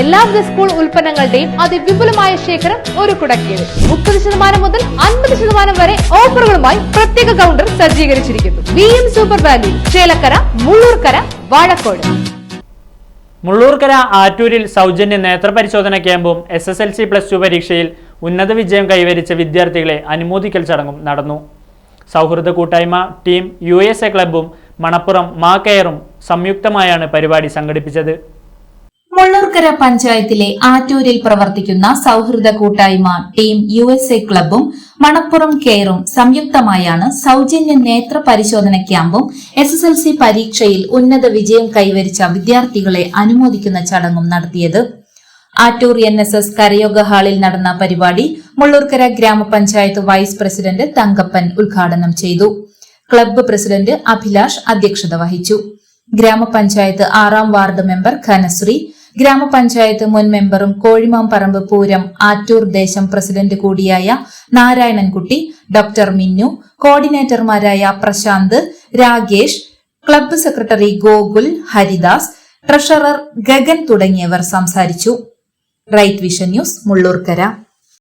എല്ലാവിധ സ്കൂൾ ഉൽപ്പന്നങ്ങളുടെയും അതിവിപുലമായ ശേഖരം ഒരു കുടക്കീഴ് മുപ്പത് ശതമാനം മുതൽ അൻപത് ശതമാനം വരെ ഓഫറുകളുമായി പ്രത്യേക കൗണ്ടർ സജ്ജീകരിച്ചിരിക്കുന്നു. V M super value Chelakkara Mullurkara Vazhakode. Mullurkara ആറ്റൂരിൽ സൗജന്യ നേത്രപരിശോധന ക്യാമ്പും S S L C plus two പരീക്ഷയിൽ ഉന്നത വിജയം കൈവരിച്ച വിദ്യാർത്ഥികളെ അനുമോദിക്കൽ ചടങ്ങും നടന്നു. സൗഹൃദ കൂട്ടായ്മ ടീം യു എസ് എ ക്ലബും മണപ്പുറം മാ കെയറും സംയുക്തമായാണ് പരിപാടി സംഘടിപ്പിച്ചത്. മുള്ളൂർക്കര പഞ്ചായത്തിലെ ആറ്റൂരിൽ പ്രവർത്തിക്കുന്ന സൗഹൃദ കൂട്ടായ്മ ടീം യു എസ് എ ക്ലബും മണപ്പുറം കെയറും സംയുക്തമായാണ് സൗജന്യ നേത്ര പരിശോധന ക്യാമ്പും എസ് എസ് എൽ സി പരീക്ഷയിൽ ഉന്നത വിജയം കൈവരിച്ച വിദ്യാർത്ഥികളെ അനുമോദിക്കുന്ന ചടങ്ങും നടത്തിയത്. ആറ്റൂർ എൻ എസ് എസ് കരയോഗ ഹാളിൽ നടന്ന പരിപാടി മുള്ളൂർക്കര ഗ്രാമപഞ്ചായത്ത് വൈസ് പ്രസിഡന്റ് തങ്കപ്പൻ ഉദ്ഘാടനം ചെയ്തു. ക്ലബ്ബ് പ്രസിഡന്റ് അഭിലാഷ് അധ്യക്ഷത വഹിച്ചു. ഗ്രാമപഞ്ചായത്ത് ആറാം വാർഡ് മെമ്പർ ഖനശ്രീ ഗ്രാമപഞ്ചായത്ത് മുൻ മെമ്പറും കോഴിമാമ്പറമ്പ് പൂരം ആറ്റൂർ ദേശം പ്രസിഡന്റ് കൂടിയായ Narayanankutty doctor Minnu കോർഡിനേറ്റർമാരായ Prashanth Rakesh club secretary Gokul Haridas treasurer Gagan തുടങ്ങിയവർ സംസാരിച്ചു. Right vision news Mullurkara.